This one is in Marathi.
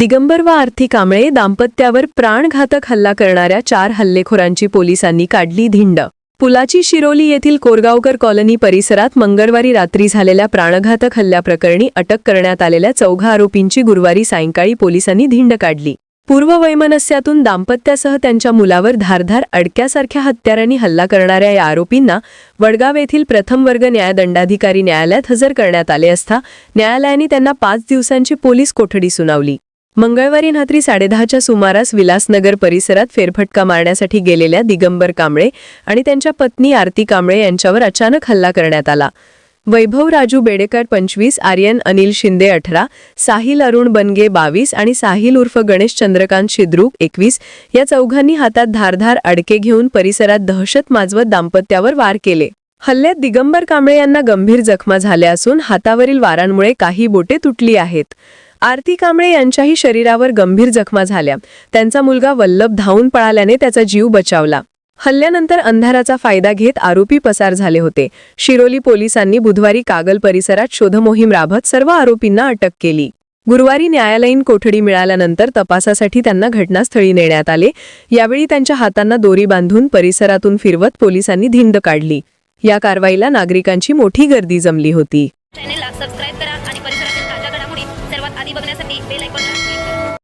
दिगंबर व आर्थी कांबळे दाम्पत्यावर प्राणघातक हल्ला करणाऱ्या चार हल्लेखोरांची पोलिसांनी काढली धिंड. पुलाची शिरोली येथील कोरगावकर कॉलनी परिसरात मंगळवारी रात्री झालेल्या प्राणघातक हल्ल्याप्रकरणी अटक करण्यात आलेल्या चौघा आरोपींची गुरुवारी सायंकाळी पोलिसांनी धिंड काढली. पूर्ववैमनस्यातून दाम्पत्यासह त्यांच्या मुलावर धारधार अडक्यासारख्या हत्यारांनी हल्ला करणाऱ्या या आरोपींना वडगाव येथील प्रथम वर्ग न्यायदंडाधिकारी न्यायालयात हजर करण्यात आले असता न्यायालयाने त्यांना पाच दिवसांची पोलीस कोठडी सुनावली. मंगळवारी रात्री साडेदहाच्या सुमारास विलासनगर परिसरात फेरफटका मारण्यासाठी गेलेल्या दिगंबर कांबळे आणि त्यांच्या पत्नी आरती कांबळे यांच्यावर अचानक हल्ला करण्यात आला. वैभव राजू बेडेकर पंचवीस आर्यन अनिल शिंदे अठरा साहिल अरुण बनगे बावीस आणि साहिल उर्फ गणेश चंद्रकांत शिद्रूक एकवीस या चौघांनी हातात धारधार अडके घेऊन परिसरात दहशत माजवत दाम्पत्यावर वार केले. हल्ल्यात दिगंबर कांबळे यांना गंभीर जखमा झाल्या असून हातावरील वारांमुळे काही बोटे तुटली आहेत. आरती कांबळे यांच्याही शरीरावर गंभीर जखमा झाल्या. त्यांचा मुलगा वल्लभ धावून पळाल्याने त्याचा जीव बचावला. हल्ल्यानंतर अंधाराचा फायदा घेत आरोपी पसार झाले होते. शिरोली पोलिसांनी बुधवारी कागल परिसरात शोधमोहीम राबत सर्व आरोपींना अटक केली. गुरुवारी न्यायालयीन कोठडी मिळाल्यानंतर तपासासाठी त्यांना घटनास्थळी नेण्यात आले. यावेळी त्यांच्या हातांना दोरी बांधून परिसरातून फिरवत पोलिसांनी धिंड काढली. या कारवाईला नागरिकांची मोठी गर्दी जमली होती. माहिती बघण्यासाठी बेल आयकॉनला